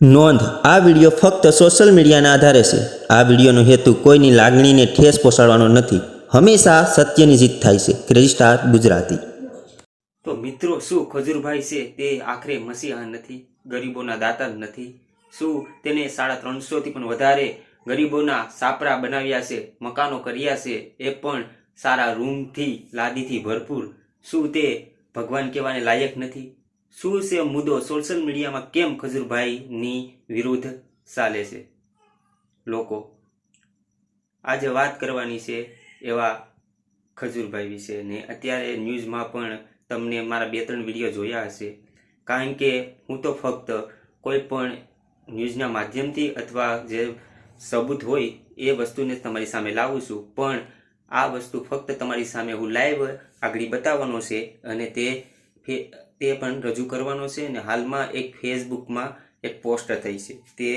નોંધ, આ વીડિયો ફક્ત સોશિયલ મીડિયાના આધારે છે. આ વિડીયોનો હેતુ કોઈની લાગણીને ઠેસ પહોંચાડવાનો નથી. હંમેશા સત્યની જીત થાય છે. ક્રેઝી ગુજરાતી. તો મિત્રો, શું ખજૂરભાઈ છે તે આખરે મસીહા નથી? ગરીબોના દાતા નથી. શું તેને સાડા ત્રણસોથી પણ વધારે ગરીબોના સાપરા બનાવ્યા છે, મકાનો કર્યા છે, એ પણ સારા રૂમથી, લાદીથી ભરપૂર? શું તે ભગવાન કહેવાને લાયક નથી? શું છે મુદ્દો? સોશિયલ મીડિયામાં કેમ ખજૂરભાઈની વિરુદ્ધ ચાલે છે લોકો? આજે વાત કરવાની છે એવા ખજૂરભાઈ વિશે ને અત્યારે ન્યૂઝમાં પણ તમને મારા બે ત્રણ વીડિયો જોયા હશે. કારણ કે હું તો ફક્ત કોઈ પણ ન્યૂઝના માધ્યમથી અથવા જે સબૂત હોય એ વસ્તુને તમારી સામે લાવું છું. પણ આ વસ્તુ ફક્ત તમારી સામે હું લાઈવ આગળ બતાવવાનો છે અને તે તે પણ રજૂ કરવાનો છે અને હાલમાં એક ફેસબુકમાં એક પોસ્ટ થઈ છે. તે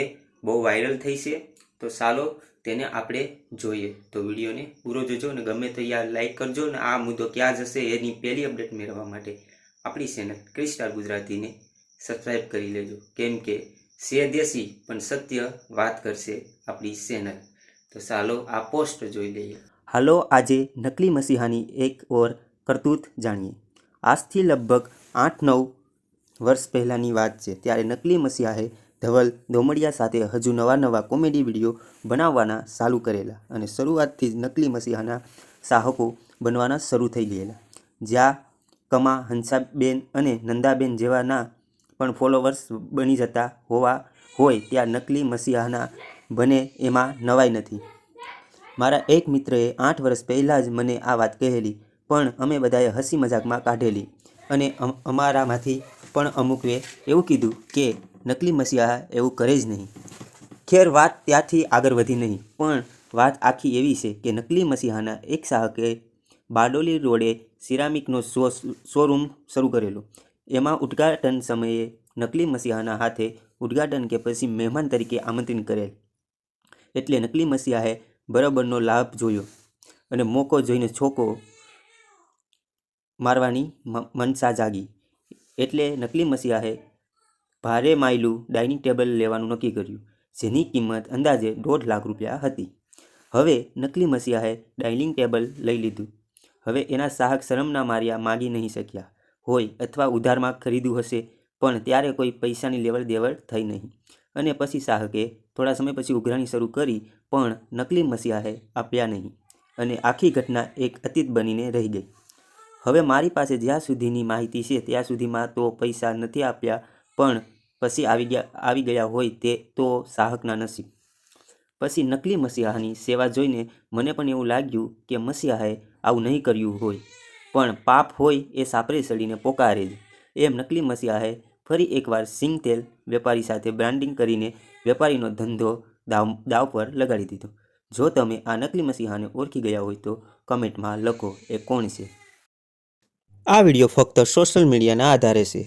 બહુ વાયરલ થઈ છે. તો ચાલો તેને આપણે જોઈએ. તો વિડીયોને પૂરો જોજો અને ગમે તો યાર લાઇક કરજો અને આ મુદ્દો ક્યાં જશે એની પહેલી અપડેટ મેળવવા માટે આપણી ચેનલ ક્રિસ્ટાર ગુજરાતીને સબસ્ક્રાઈબ કરી લેજો. કેમ કે સે દેશી પણ સત્ય વાત કરશે આપણી ચેનલ તો ચાલો આ પોસ્ટ જોઈ લઈએ. હાલો, આજે નકલી મસીહાની એક ઓર કરતૂત જાણીએ. આજથી લગભગ આઠ નવ વર્ષ પહેલાંની વાત છે. ત્યારે નકલી મસીહાએ ધવલ દોમડિયા સાથે હજુ નવા નવા કોમેડી વીડિયો બનાવવાના ચાલુ કરેલા અને શરૂઆતથી જ નકલી મસીહાના સાહકો બનવાના શરૂ થઈ ગયેલા. જ્યાં કમા, હંસાબેન અને નંદાબેન જેવાના પણ ફોલોવર્સ બની જતા હોવા હોય ત્યાં નકલી મસીહાના બને એમાં નવાઈ નથી. મારા એક મિત્રએ આઠ વર્ષ પહેલાં જ મને આ વાત કહેલી. પણ અમે બધાએ હસી મજાકમાં કાઢેલી. અને અમ- અમારામાંથી પણ અમુકે એવું કીધું કે, નકલી મસીહા એવું કરે જ નહીં. ખેર વાત ત્યાંથી આગળ વધી નહીં, પણ વાત આખી એવી છે કે નકલી મસીહાના એક સાહકે બારડોલી રોડે સિરામિકનો શો, શોરૂમ શરૂ કરેલો. એમાં ઉદ્ઘાટન સમયે નકલી મસીહાના હાથે ઉદ્ઘાટન કે પછી મહેમાન તરીકે આમંત્રિત કરેલ. એટલે નકલી મસીહાએ બરાબરનો લાભ જોયો અને મોકો જોઈને છોકો મારવાની મનસા જાગી. એટલે નકલી મસીહાએ ભારે માયલું ડાઇનિંગ ટેબલ લેવાનું નક્કી કર્યું, જેની કિંમત અંદાજે દોઢ લાખ રૂપિયા હતી. હવે નકલી મસીહાએ ડાઇનિંગ ટેબલ લઈ લીધું. હવે એના સાહક શરમના માર્યા માગી નહીં શક્યા. હોય અથવા ઉધારમાં ખરીદ્યું હશે, પણ ત્યારે કોઈ પૈસાની લેવડ દેવડ થઈ નહીં. અને પછી સાહકે થોડા સમય પછી ઉઘરાણી શરૂ કરી, પણ નકલી મસીહાએ આપ્યા નહીં. અને આખી ઘટના એક અતીત બનીને રહી ગઈ. હવે મારી પાસે જ્યાં સુધીની માહિતી છે, ત્યાં સુધીમાં તો પૈસા નથી આપ્યા, પણ પછી આવી ગયા આવી ગયા હોય તે તો સાહકના નસીબ. પછી નકલી મસીહાની સેવા જોઈને મને પણ એવું લાગ્યું કે મસીહાએ આવું નહીં કર્યું હોય. પણ પાપ હોય એ સાપરે સડીને પોકારે જ. એમ નકલી મસીહાએ ફરી એકવાર સિંગ તેલ વેપારી સાથે બ્રાન્ડિંગ કરીને વેપારીનો ધંધો દાવ દાવ પર લગાડી દીધો. જો તમે આ નકલી મસીહાને ઓળખી ગયા હોય તો કમેન્ટમાં લખો એ કોણ છે? આ વીડિયો ફક્ત સોશિયલ મીડિયાના આધારે છે.